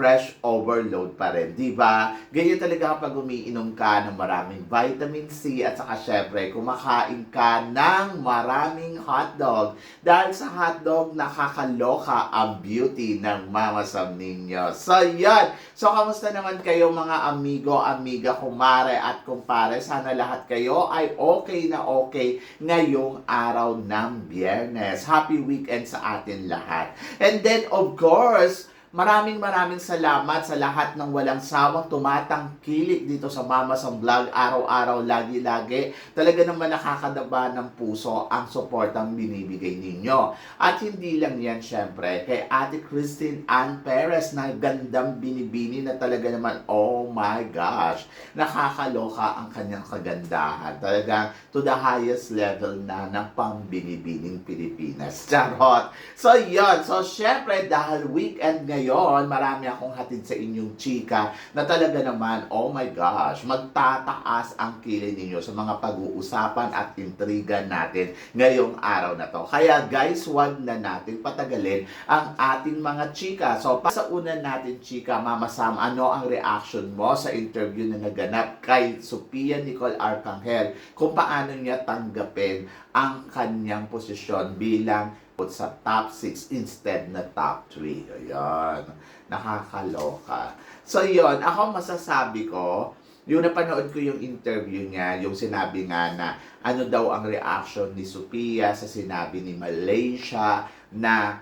fresh overload pa rin, di ba? Ganyan talaga kapag umiinom ka ng maraming vitamin C at saka syempre kumakain ka ng maraming hotdog. Dahil sa hotdog, nakakaloka ang beauty ng Mama Sam ninyo. So, yan! So, kamusta naman kayo mga amigo, amiga, kumare at kumpare? Sana lahat kayo ay okay na okay ngayong araw ng biyernes. Happy weekend sa atin lahat. And then, of course, Maraming maraming salamat sa lahat ng walang sawang tumatangkilik dito sa Mama Sam Vlog araw-araw, lagi-lagi. Talaga naman nakakadaba ng puso ang suportang binibigay ninyo. At hindi lang yan syempre kay Ate Christine Ann Perez na gandang binibini na talaga naman, oh my gosh, nakakaloka ang kanyang kagandahan. Talagang to the highest level na ng pambinibining Pilipinas. Charot! So yun, so syempre dahil weekend ngayon, ngayon, marami akong hatid sa inyong chika na talaga naman, oh my gosh, magtataas ang kilay ninyo sa mga pag-uusapan at intriga natin ngayong araw na to. Kaya guys, wag na natin patagalin ang ating mga chika. So, sa una natin chika, Mama Sam, ano ang reaction mo sa interview na naganap kay Sophia Nicole Arcangel kung paano niya tanggapin ang kanyang posisyon bilang sa top 6 instead na top 3. Ayan. Nakakaloka. So, yon Ako masasabi ko, yung napanood ko yung interview niya, yung sinabi nga na ano daw ang reaction ni Sophia sa sinabi ni Malaysia na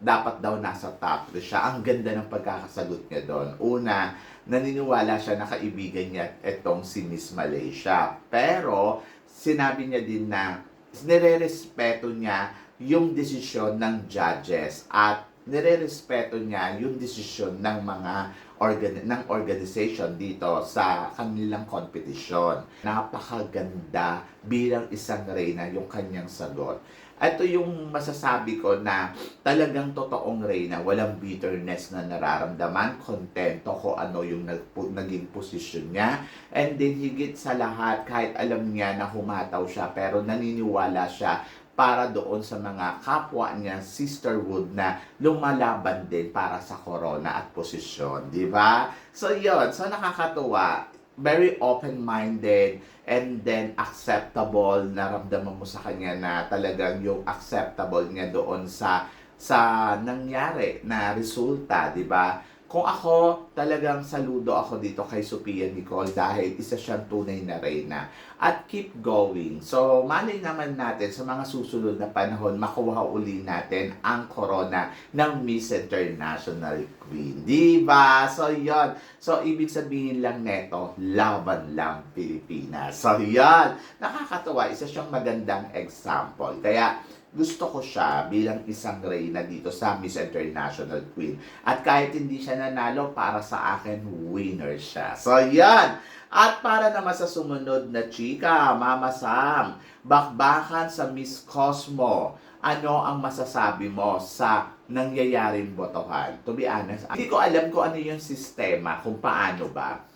dapat daw nasa top 3 siya. Ang ganda ng pagkakasagot niya doon. Una, naniniwala siya na kaibigan niya itong si Miss Malaysia. Pero, sinabi niya din na nire-respeto niya yung desisyon ng judges at nire-respeto niya yung desisyon ng mga organ ng organization dito sa kanilang competition. Napakaganda bilang isang reyna yung kanyang sagot. Ito yung masasabi ko na talagang totoong reyna, walang bitterness na nararamdaman, kontento ko ano yung naging posisyon niya. And then higit sa lahat, kahit alam niya na humataw siya, pero naniniwala siya para doon sa mga kapwa niya sisterhood na lumalaban din para sa corona at posisyon, di ba? So yun, so nakakatuwa, very open-minded and then acceptable, naramdaman mo sa kanya na talagang yung acceptable niya doon sa sa nangyari na resulta, di ba? Kung ako, talagang saludo ako dito kay Sophia Nicole dahil isa siyang tunay na reyna. At keep going. So, malay naman natin sa mga susunod na panahon, makuha uli natin ang corona ng Miss International Queen. Di ba? So, yon So, ibig sabihin lang neto, laban lang Pilipinas. So, yon Nakakatawa. Isa siyang magandang example. Kaya, gusto ko siya bilang isang reyna dito sa Miss International Queen. At kahit hindi siya nanalo, para sa akin, winner siya. So, yan! At para naman sa sumunod na chika, Mama Sam, bakbakan sa Miss Cosmo, ano ang masasabi mo sa nangyayaring botohan? To be honest, hindi ko alam kung ano yung sistema, kung paano ba.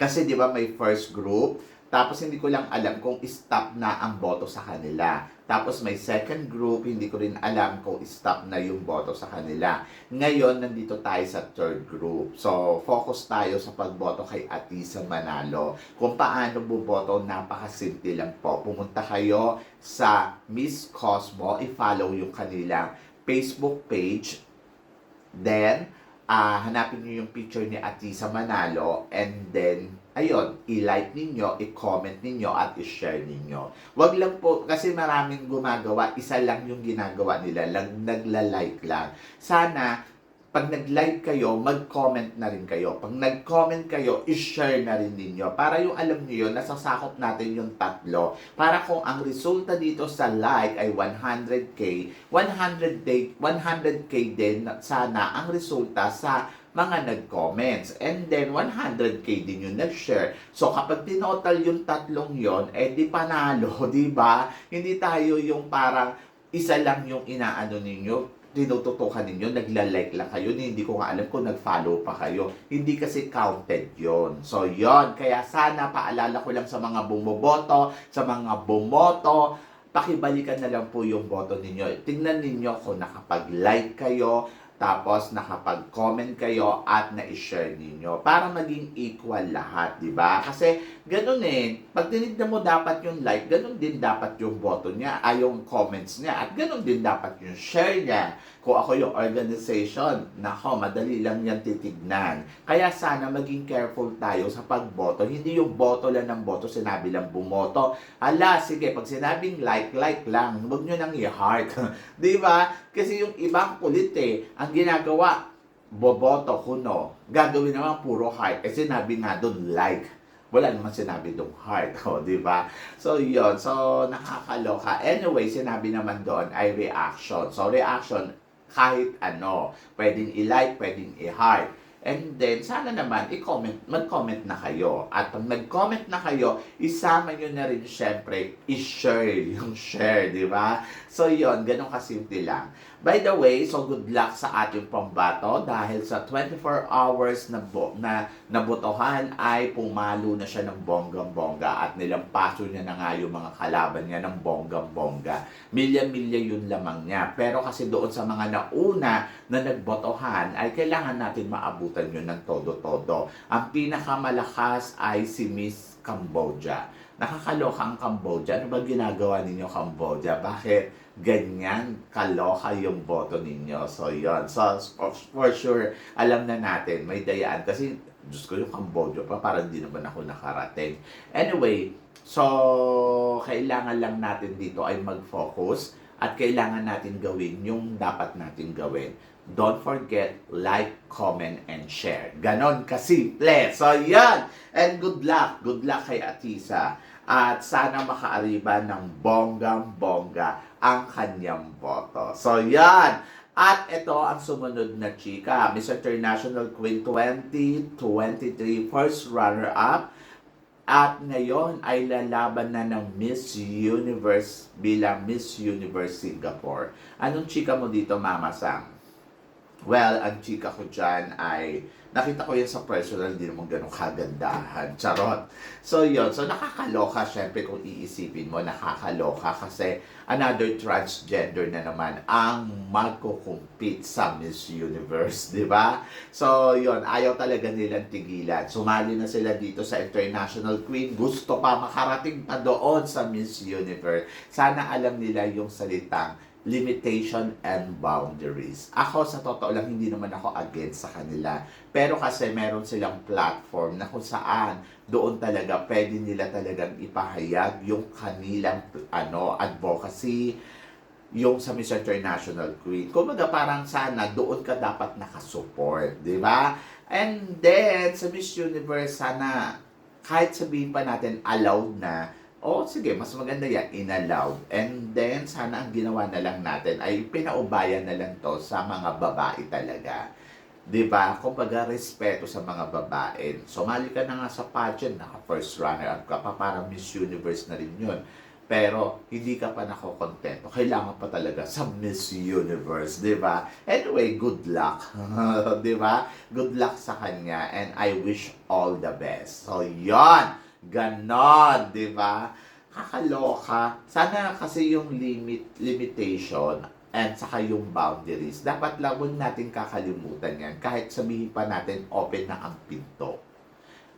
Kasi di ba may first group, tapos hindi ko lang alam kung stop na ang boto sa kanila. Tapos may second group, hindi ko rin alam kung stop na yung boto sa kanila. Ngayon, nandito tayo sa third group. So, focus tayo sa pagboto kay Atisa Manalo. Kung paano buboto, napakasimple lang po. Pumunta kayo sa Miss Cosmo, i-follow yung kanilang Facebook page. Then, uh, hanapin niyo yung picture ni Atisa Manalo and then ayun, i-like ninyo, i-comment ninyo, at i-share ninyo. Wag lang po, kasi maraming gumagawa, isa lang yung ginagawa nila, lang, nagla-like lang. Sana, pag nag-like kayo, mag-comment na rin kayo. Pag nag-comment kayo, i-share na rin ninyo. Para yung alam niyo yun, nasasakop natin yung tatlo. Para kung ang resulta dito sa like ay 100k, 100 day, 100k din sana ang resulta sa mga nag-comments. And then, 100k din yung nag-share. So, kapag tinotal yung tatlong yon eh di panalo, di ba? Hindi tayo yung parang isa lang yung inaano ninyo, tinututukan ninyo, nagla-like lang kayo, hindi ko nga alam kung nag-follow pa kayo. Hindi kasi counted yon So, yon Kaya sana paalala ko lang sa mga bumoboto, sa mga bumoto, pakibalikan na lang po yung boto ninyo. Tingnan ninyo kung nakapag-like kayo, tapos nakapag-comment kayo at na-share ninyo para maging equal lahat, di ba? Kasi ganun eh, pag tinignan mo dapat yung like, ganun din dapat yung boto niya, ay yung comments niya, at ganun din dapat yung share niya. Kung ako yung organization, nako, madali lang yan titignan. Kaya sana maging careful tayo sa pagboto. Hindi yung boto lang ng boto, sinabi lang bumoto. Ala, sige, pag sinabing like, like lang, huwag nyo nang i-heart. di ba? Kasi yung ibang kulit eh, ang ginagawa, boboto, kuno. Gagawin naman puro heart. Eh sinabi nga doon like. Wala naman sinabi doon heart. O, di ba? So, yun. So, nakakaloka. Anyway, sinabi naman doon ay reaction. So, reaction, kahit ano. Pwedeng i-like, pwedeng i-heart. And then, sana naman, i-comment, mag-comment na kayo. At pag nag-comment na kayo, isama nyo na rin syempre, i-share yung share, di ba? So, yon ganun kasimple lang. By the way, so good luck sa ating pambato dahil sa 24 hours na, bo, na nabotohan ay pumalo na siya ng bonggang-bongga at nilampaso niya na nga yung mga kalaban niya ng bonggang-bongga. Milya-milya yun lamang niya. Pero kasi doon sa mga nauna na nagbotohan ay kailangan natin maabutan yun ng todo-todo. Ang pinakamalakas ay si Miss Cambodia. Nakakaloka ang Cambodia. Ano ba ginagawa ninyo Cambodia? Bakit ganyan kaloka yung boto ninyo? So, yon So, for sure, alam na natin, may dayaan. Kasi, Diyos ko, yung Cambodia pa, parang di naman ako nakarating. Anyway, so, kailangan lang natin dito ay mag-focus at kailangan natin gawin yung dapat natin gawin. Don't forget, like, comment, and share. Ganon kasimple. So, yan. And good luck. Good luck kay Atisa. At sana makaariba ng bonggang-bongga ang kanyang boto. So, yan. At ito ang sumunod na chika. Miss International Queen 2023 first runner-up. At ngayon ay lalaban na ng Miss Universe bilang Miss Universe Singapore. Anong chika mo dito, Mama Sam? Well, ang chika ko dyan ay, nakita ko yan sa personal, hindi naman ganun kagandahan. Charot. So, yun. So, nakakaloka, syempre, kung iisipin mo, nakakaloka kasi another transgender na naman ang magkukumpit sa Miss Universe, di ba? So, yun. Ayaw talaga nilang tigilan. Sumali na sila dito sa International Queen. Gusto pa makarating pa doon sa Miss Universe. Sana alam nila yung salitang limitation and boundaries. Ako sa totoo lang hindi naman ako against sa kanila. Pero kasi meron silang platform na kung saan doon talaga pwede nila talagang ipahayag yung kanilang ano advocacy yung sa Miss International Queen. Kumbaga parang sana doon ka dapat nakasupport, di ba? And then sa Miss Universe sana kahit sabihin pa natin allowed na o sige, mas maganda yan, inallowed. And then, sana ang ginawa na lang natin ay pinaubayan na lang to sa mga babae talaga. ba? Kumbaga, respeto sa mga babae. Sumali ka na nga sa pageant, naka first runner up ka pa, para Miss Universe na rin yun. Pero, hindi ka pa nakokontento. Kailangan pa talaga sa Miss Universe, di ba? Anyway, good luck. di ba? Good luck sa kanya and I wish all the best. So, yon Ganon, di ba? Kakaloka. Sana kasi yung limit, limitation and saka yung boundaries, dapat lang huwag natin kakalimutan yan. Kahit sabihin pa natin open na ang pinto.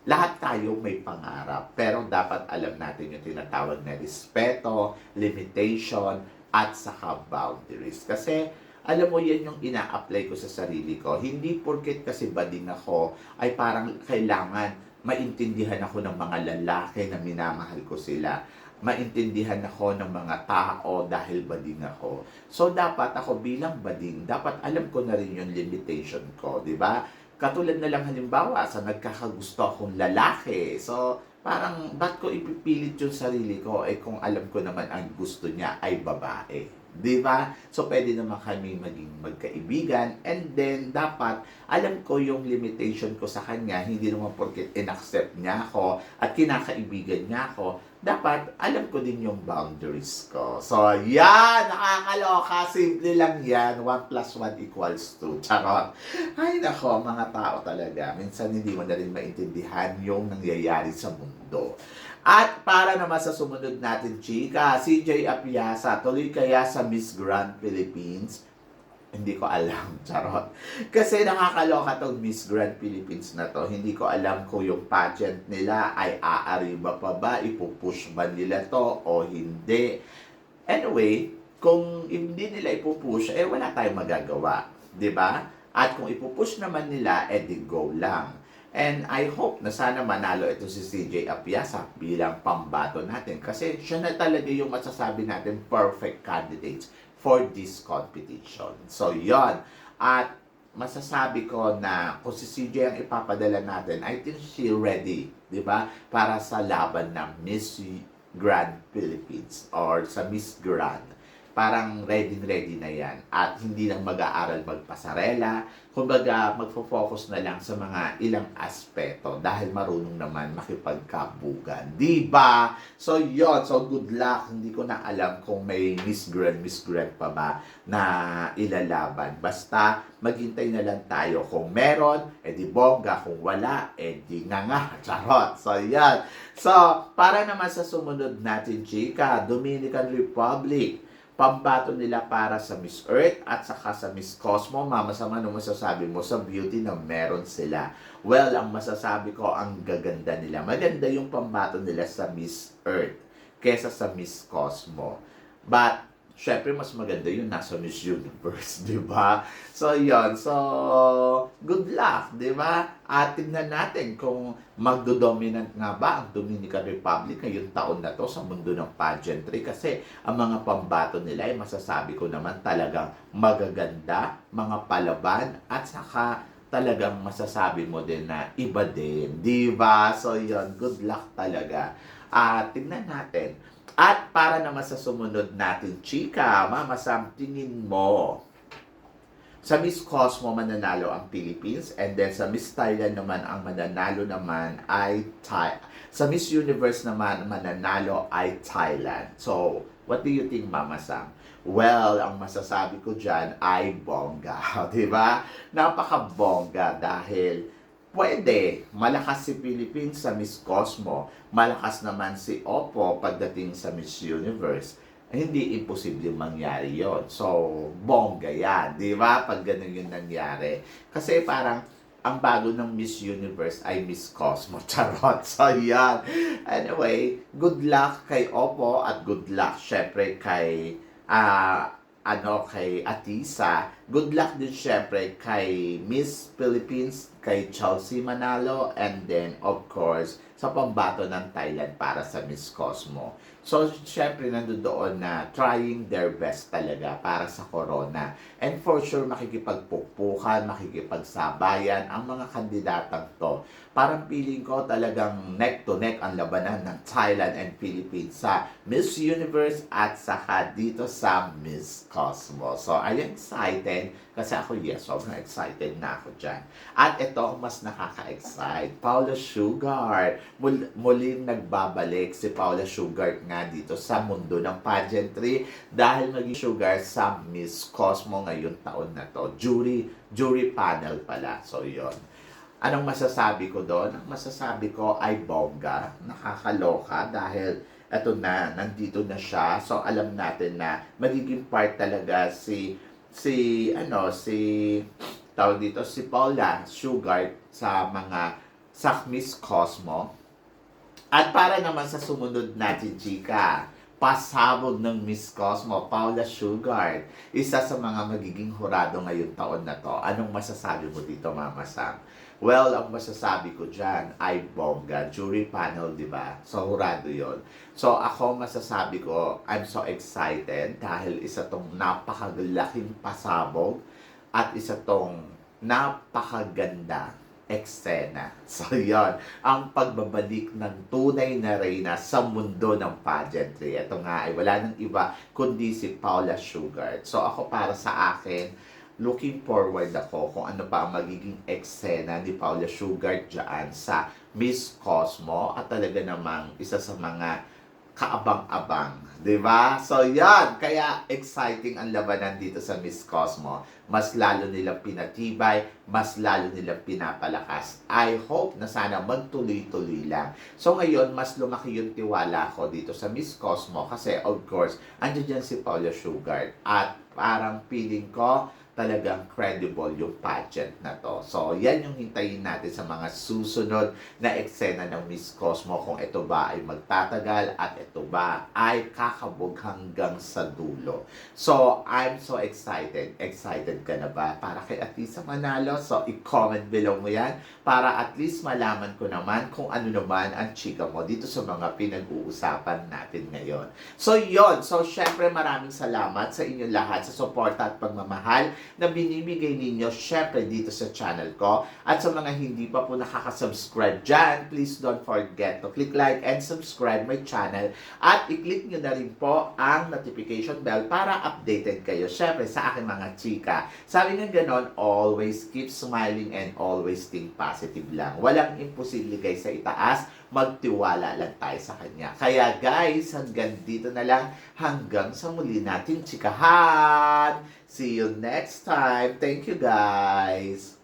Lahat tayo may pangarap, pero dapat alam natin yung tinatawag na respeto, limitation, at saka boundaries. Kasi alam mo yan yung ina-apply ko sa sarili ko. Hindi porket kasi bading ako ay parang kailangan maintindihan ako ng mga lalaki na minamahal ko sila. Maintindihan ako ng mga tao dahil bading ako. So, dapat ako bilang bading, dapat alam ko na rin yung limitation ko, di ba? Katulad na lang halimbawa sa nagkakagusto akong lalaki. So, parang ba't ko ipipilit yung sarili ko eh kung alam ko naman ang gusto niya ay babae. Di ba? So, pwede naman kami maging magkaibigan. And then, dapat, alam ko yung limitation ko sa kanya. Hindi naman porket in-accept niya ako at kinakaibigan niya ako. Dapat, alam ko din yung boundaries ko. So, yan! Nakakaloka. Simple lang yan. 1 plus 1 equals 2. Charot. Ay, nako, mga tao talaga. Minsan hindi mo na rin maintindihan yung nangyayari sa mundo. At para naman sa sumunod natin, chika, CJ Apiasa, tuloy kaya sa Miss Grand Philippines? Hindi ko alam, charot. Kasi nakakaloka tong Miss Grand Philippines na to. Hindi ko alam kung yung pageant nila ay aariba pa ba, ipupush ba nila to o hindi. Anyway, kung hindi nila ipupush, eh wala tayong magagawa. ba? At kung ipupush naman nila, eh di go lang. And I hope na sana manalo ito si CJ Apiasa bilang pambato natin kasi siya na talaga yung masasabi natin perfect candidates for this competition. So, yon At masasabi ko na kung si CJ ang ipapadala natin, I think she ready, di ba? Para sa laban ng Miss Grand Philippines or sa Miss Grand parang ready-ready na yan. At hindi lang mag-aaral magpasarela. Kumbaga, magfo-focus na lang sa mga ilang aspeto dahil marunong naman makipagkabugan. Di ba? So, yon So, good luck. Hindi ko na alam kung may Miss Grand, Miss Grand pa ba na ilalaban. Basta, maghintay na lang tayo. Kung meron, edi bongga. Kung wala, edi nga nga. Charot. So, yan. So, para naman sa sumunod natin, chika, Dominican Republic pambato nila para sa Miss Earth at saka sa Miss Cosmo. Mama, sama ano masasabi mo sa beauty na meron sila? Well, ang masasabi ko, ang gaganda nila. Maganda yung pambato nila sa Miss Earth kesa sa Miss Cosmo. But, syempre, mas maganda yung nasa Miss Universe, di ba? So, yon So, good luck, di ba? At tignan natin kung magdodominant nga ba ang Dominican Republic ngayong taon na to sa mundo ng pageantry kasi ang mga pambato nila ay masasabi ko naman talagang magaganda, mga palaban at saka talagang masasabi mo din na iba din, di ba? So, yon good luck talaga. At tignan natin. At para naman sa sumunod natin, chika, mama tingin mo, sa Miss Cosmo mananalo ang Philippines and then sa Miss Thailand naman ang mananalo naman ay Thai. Sa Miss Universe naman mananalo ay Thailand. So, what do you think Mama Sam? Well, ang masasabi ko dyan ay bongga. di ba? Napaka-bongga dahil pwede. Malakas si Philippines sa Miss Cosmo. Malakas naman si Oppo pagdating sa Miss Universe hindi imposible mangyari yon So, bongga yan, di ba? Pag ganun yung nangyari. Kasi parang, ang bago ng Miss Universe ay Miss Cosmo. Charot. So, yan. Anyway, good luck kay Oppo at good luck syempre kay ah ano kay Atisa. Good luck din syempre kay Miss Philippines, kay Chelsea Manalo, and then of course sa pambato ng Thailand para sa Miss Cosmo. So, syempre, nandoon na trying their best talaga para sa corona. And for sure, makikipagpukpukan, makikipagsabayan ang mga kandidatang to. Parang feeling ko talagang neck to neck ang labanan ng Thailand and Philippines sa Miss Universe at saka dito sa Miss Cosmo. So, I'm excited kasi ako, yes, sobrang excited na ako dyan. At ito mas nakaka-excite. Paula Sugar. Mul- muling nagbabalik si Paula Sugar nga dito sa mundo ng pageantry dahil maging Sugar sa Miss Cosmo ngayong taon na to. Jury, jury panel pala. So, yon Anong masasabi ko doon? Ang masasabi ko ay bongga. Nakakaloka dahil eto na, nandito na siya. So, alam natin na magiging part talaga si si ano si tawag dito si Paula Sugar sa mga sa Miss Cosmo. At para naman sa sumunod natin, chika, pasabog ng Miss Cosmo, Paula Sugar. Isa sa mga magiging hurado ngayong taon na to. Anong masasabi mo dito, Mama Sam? Well, ang masasabi ko dyan ay bongga. Jury panel, di ba? So, hurado yon. So, ako masasabi ko, I'm so excited dahil isa tong napakalaking pasabog at isa tong napakaganda eksena. So, yon ang pagbabalik ng tunay na reyna sa mundo ng pageantry. Ito nga ay wala nang iba kundi si Paula Sugar. So, ako para sa akin, looking forward ako kung ano pa magiging eksena ni Paula Sugar dyan sa Miss Cosmo at talaga namang isa sa mga kaabang-abang. 'di ba? So, yan. Kaya exciting ang labanan dito sa Miss Cosmo. Mas lalo nilang pinatibay, mas lalo nilang pinapalakas. I hope na sana magtuloy-tuloy lang. So, ngayon, mas lumaki yung tiwala ko dito sa Miss Cosmo kasi, of course, andyan dyan si Paula Sugar. At parang feeling ko, talagang credible yung pageant na to. So, yan yung hintayin natin sa mga susunod na eksena ng Miss Cosmo kung ito ba ay magtatagal at ito ba ay kakabog hanggang sa dulo. So, I'm so excited. Excited ka na ba para kay Atisa Manalo? So, i-comment below mo yan para at least malaman ko naman kung ano naman ang chika mo dito sa mga pinag-uusapan natin ngayon. So, yon So, syempre maraming salamat sa inyo lahat sa suporta at pagmamahal na binibigay ninyo syempre dito sa channel ko. At sa mga hindi pa po nakaka-subscribe dyan, please don't forget to click like and subscribe my channel. At i-click nyo na rin po ang notification bell para updated kayo syempre sa aking mga chika. Sabi nga ganon, always keep smiling and always think positive lang. Walang imposible guys sa itaas, magtiwala lang tayo sa kanya. Kaya guys, hanggang dito na lang, hanggang sa muli nating chikahan. See you next time. Thank you guys.